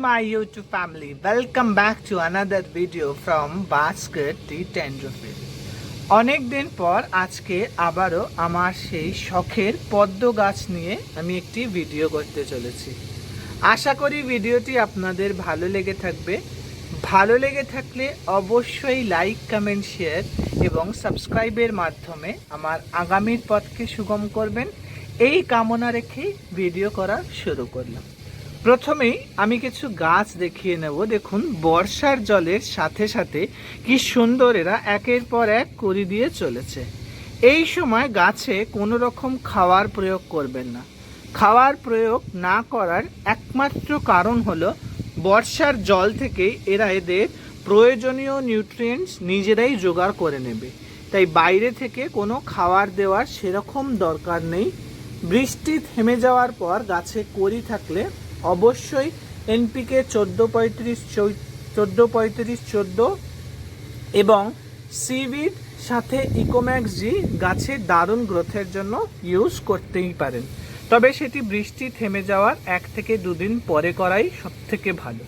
my YouTube family. Welcome back to another video from Basket Tea Tenderfield. অনেক দিন পর আজকে আবারও আমার সেই শখের পদ্ম গাছ নিয়ে আমি একটি ভিডিও করতে চলেছি আশা করি ভিডিওটি আপনাদের ভালো লেগে থাকবে ভালো লেগে থাকলে অবশ্যই লাইক কমেন্ট শেয়ার এবং সাবস্ক্রাইবের মাধ্যমে আমার আগামীর পথকে সুগম করবেন এই কামনা রেখেই ভিডিও করা শুরু করলাম প্রথমেই আমি কিছু গাছ দেখিয়ে নেব। দেখুন, বর্ষার জলের সাথে সাথে কি সুন্দর এরা একের পর এক করি দিয়ে চলেছে। এই সময় গাছে কোনো রকম খাওয়ার প্রয়োগ করবেন না। খাওয়ার প্রয়োগ না করার একমাত্র কারণ হলো বর্ষার জল থেকে এরা এদের প্রয়োজনীয় নিউট্রিয়েন্টস নিজেরাই জোগাড় করে নেবে। তাই বাইরে থেকে কোনো খাবার দেওয়ার সেরকম দরকার নেই। বৃষ্টি থেমে যাওয়ার পর গাছে করি থাকলে অবশ্যই এনপিকে চোদ্দ পঁয়ত্রিশ চোদ্দ পঁয়ত্রিশ চোদ্দ এবং সিভিড সাথে ইকোম্যাক্স জি গাছে দারুণ গ্রোথের জন্য ইউজ করতেই পারেন। তবে সেটি বৃষ্টি থেমে যাওয়ার এক থেকে দুদিন পরে করাই সব থেকে ভালো।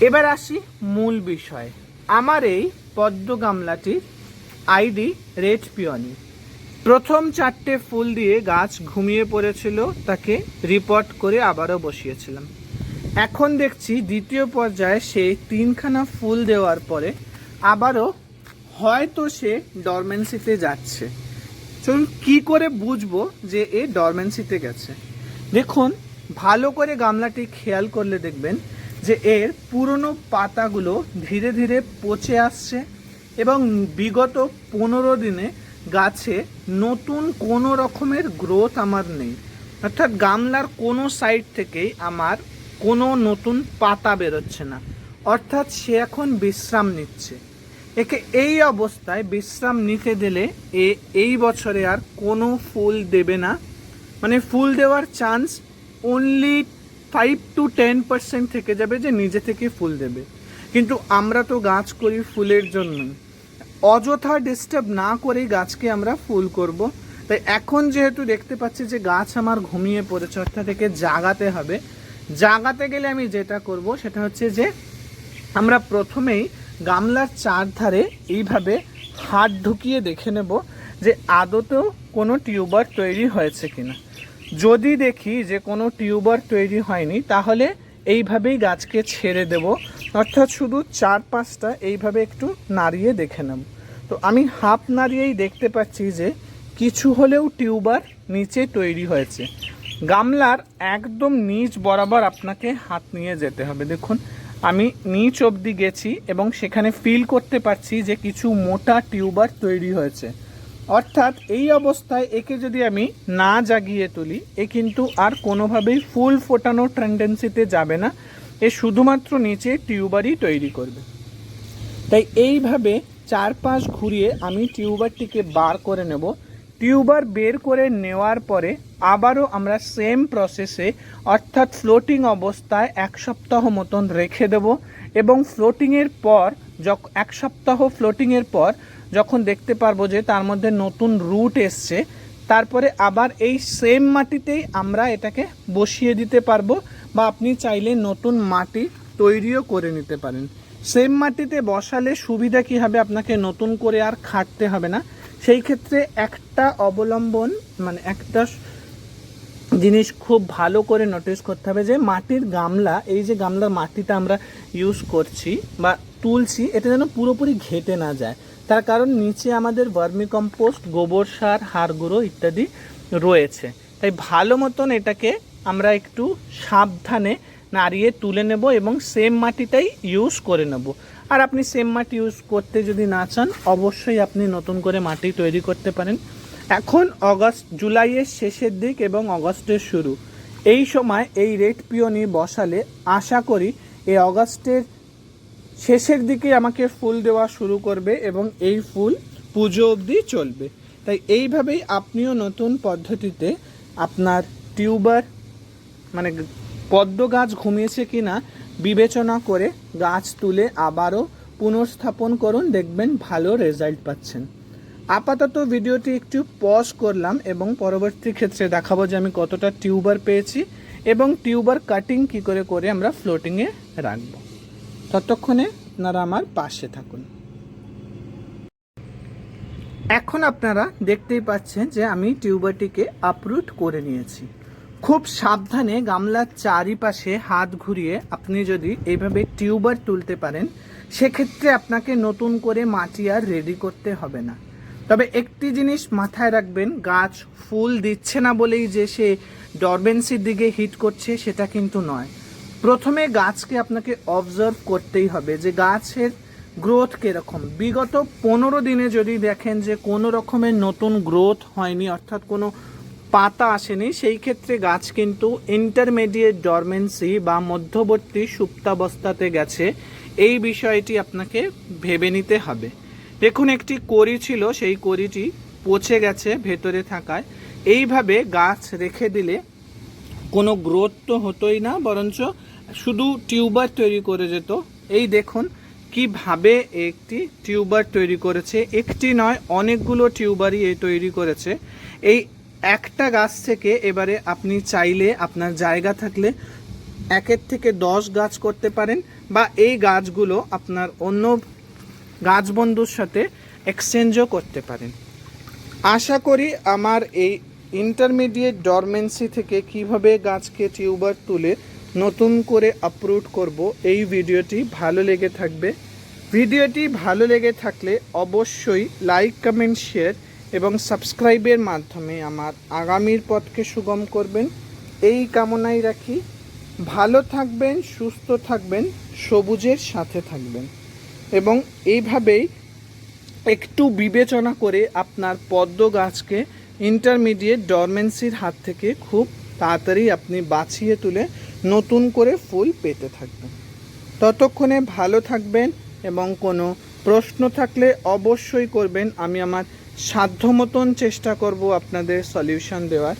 এবার আসি মূল বিষয়। আমার এই পদ্ম গামলাটির আইডি রেড পিওনি। প্রথম চারটে ফুল দিয়ে গাছ ঘুমিয়ে পড়েছিল, তাকে রিপোর্ট করে আবারও বসিয়েছিলাম। এখন দেখছি দ্বিতীয় পর্যায়ে সে তিনখানা ফুল দেওয়ার পরে আবারও হয়তো সে ডরমেন্সিতে যাচ্ছে। চলুন, কি করে বুঝব যে এ ডরমেন্সিতে গেছে? দেখুন, ভালো করে গামলাটি খেয়াল করলে দেখবেন যে এর পুরনো পাতাগুলো ধীরে ধীরে পচে আসছে এবং বিগত পনেরো দিনে গাছে নতুন কোনো রকমের গ্রোথ আমার নেই। অর্থাৎ গামলার কোনো সাইড থেকেই আমার কোনো নতুন পাতা বেরোচ্ছে না। অর্থাৎ সে এখন বিশ্রাম নিচ্ছে। একে এই অবস্থায় বিশ্রাম নিতে দিলে এ এই বছরে আর কোনো ফুল দেবে না। মানে ফুল দেওয়ার chance only five to ten percent থেকে যাবে যে নিজে থেকে ফুল দেবে। কিন্তু আমরা তো গাছ করি ফুলের জন্যই। অযথা ডিস্টার্ব না করেই গাছকে আমরা ফুল করব। তাই এখন যেহেতু দেখতে পাচ্ছি যে গাছ আমার ঘুমিয়ে পড়েছে, অর্থাৎ থেকে জাগাতে হবে। জাগাতে গেলে আমি যেটা করব, সেটা হচ্ছে যে আমরা প্রথমেই গামলার চারধারে এইভাবে হাত ঢুকিয়ে দেখে নেব যে আদতেও কোনো টিউবার তৈরি হয়েছে কিনা। যদি দেখি যে কোনো টিউবার তৈরি হয়নি, তাহলে এইভাবেই গাছকে ছেড়ে দেব। অর্থাৎ শুধু চার পাঁচটা এইভাবে একটু নাড়িয়ে দেখে নেব। তো আমি হাফ নাড়িয়েই দেখতে পাচ্ছি যে কিছু হলেও টিউবার নিচে তৈরি হয়েছে। গামলার একদম নিচ বরাবর আপনাকে হাত নিয়ে যেতে হবে। দেখুন, আমি নিচ অবধি গেছি এবং সেখানে ফিল করতে পারছি যে কিছু মোটা টিউবার তৈরি হয়েছে। অর্থাৎ এই অবস্থায় একে যদি আমি না জাগিয়ে তুলি, এ কিন্তু আর কোনোভাবেই ফুল ফোটানো টেন্ডেন্সিতে যাবে না। এ শুধুমাত্র নিচে টিউবারই তৈরি করবে। তাই এইভাবে চার পাঁচ ঘুরিয়ে আমি টিউবারটিকে বার করে নেব। টিউবার বের করে নেওয়ার পরে আবারও আমরা সেম প্রসেসে অর্থাৎ ফ্লোটিং অবস্থায় এক সপ্তাহ মতন রেখে দেব এবং ফ্লোটিংয়ের পর যখন এক সপ্তাহ ফ্লোটিংয়ের পর যখন দেখতে পারব যে তার মধ্যে নতুন রুট এসছে, তারপরে আবার এই সেম মাটিতেই আমরা এটাকে বসিয়ে দিতে পারব। বা আপনি চাইলে নতুন মাটি তৈরিও করে নিতে পারেন। সেম মাটিতে বসালে সুবিধা কী হবে? আপনাকে নতুন করে আর খাটতে হবে না। সেই ক্ষেত্রে একটা অবলম্বন মানে একটা জিনিস খুব ভালো করে নোটিস করতে হবে যে মাটির গামলা, এই যে গামলার মাটিটা আমরা ইউজ করছি বা তুলছি, এটা যেন পুরোপুরি ঘেটে না যায়। তার কারণ নিচে আমাদের ভার্মি কম্পোস্ট গোবর সার, হাড় গুঁড়ো ইত্যাদি রয়েছে। তাই ভালো মতন এটাকে আমরা একটু সাবধানে নাড়িয়ে তুলে নেব এবং সেম মাটিটাই ইউজ করে নেব। আর আপনি সেম মাটি ইউজ করতে যদি না চান, অবশ্যই আপনি নতুন করে মাটি তৈরি করতে পারেন। এখন অগস্ট, জুলাইয়ের শেষের দিক এবং অগস্টের শুরু। এই সময় এই রেড পিওনি বসালে আশা করি এই অগস্টের শেষের দিকে আমাকে ফুল দেওয়া শুরু করবে এবং এই ফুল পুজো অবধি চলবে। তাই এইভাবেই আপনিও নতুন পদ্ধতিতে আপনার টিউবার মানে পদ্ম গাছ ঘুমিয়েছে কিনা বিবেচনা করে গাছ তুলে আবারও পুনর্স্থাপন করুন, দেখবেন ভালো রেজাল্ট পাচ্ছেন। আপাতত ভিডিওটি একটু পজ করলাম এবং পরবর্তী ক্ষেত্রে দেখাবো যে আমি কতটা টিউবার পেয়েছি এবং টিউবার কাটিং কি করে করে আমরা ফ্লোটিংয়ে রাখব। ততক্ষণে আপনারা আমার পাশে থাকুন। এখন আপনারা দেখতেই পাচ্ছেন যে আমি টিউবারটিকে আপরুট করে নিয়েছি। খুব সাবধানে গামলার চারিপাশে হাত ঘুরিয়ে আপনি যদি এইভাবে টিউবার তুলতে পারেন, সেক্ষেত্রে আপনাকে নতুন করে মাটি আর রেডি করতে হবে না। তবে একটি জিনিস মাথায় রাখবেন, গাছ ফুল দিচ্ছে না বলেই যে সে ডরবেন্সির দিকে হিট করছে, সেটা কিন্তু নয়। প্রথমে গাছকে আপনাকে অবজার্ভ করতেই হবে যে গাছের গ্রোথ কীরকম। বিগত পনেরো দিনে যদি দেখেন যে কোনো রকমের নতুন গ্রোথ হয়নি, অর্থাৎ কোনো পাতা আসেনি, সেই ক্ষেত্রে গাছ কিন্তু ইন্টারমিডিয়েট ডরমেন্সি বা মধ্যবর্তী সুপ্তাবস্থাতে গেছে। এই বিষয়টি আপনাকে ভেবে নিতে হবে। দেখুন, একটি কড়ি ছিল, সেই কড়িটি পচে গেছে ভেতরে থাকায়। এইভাবে গাছ রেখে দিলে কোনো গ্রোথ তো হতোই না, বরঞ্চ শুধু টিউবার তৈরি করে যেত। এই দেখুন, কীভাবে একটি টিউবার তৈরি করেছে। একটি নয়, অনেকগুলো টিউবারই এই তৈরি করেছে। এই একটা গাছ থেকে এবারে আপনি চাইলে আপনার জায়গা থাকলে একের থেকে দশ গাছ করতে পারেন বা এই গাছগুলো আপনার অন্য গাছ বন্ধুর সাথে এক্সচেঞ্জও করতে পারেন। আশা করি আমার এই ইন্টারমিডিয়েট ডরমেন্সি থেকে কীভাবে গাছকে টিউবার তুলে নতুন করে আপলোড করব এই ভিডিওটি ভালো লেগে থাকবে। ভিডিওটি ভালো লেগে থাকলে অবশ্যই লাইক কমেন্ট শেয়ার এবং সাবস্ক্রাইবের মাধ্যমে আমার আগামীর পথকে সুগম করবেন। এই কামনাই রাখি। ভালো থাকবেন, সুস্থ থাকবেন, সবুজের সাথে থাকবেন। এবং এইভাবেই একটু বিবেচনা করে আপনার পদ্ম গাছকে ইন্টারমিডিয়েট ডরমেন্সির হাত থেকে খুব তাড়াতাড়ি আপনি বাছিয়ে তুলে নতুন করে ফুল পেতে থাকবেন। ততক্ষণে ভালো থাকবেন এবং কোনো প্রশ্ন থাকলে অবশ্যই করবেন। আমি আমার সাধ্য মতন চেষ্টা করব আপনাদের সলিউশন দেওয়ার।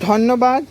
ধন্যবাদ।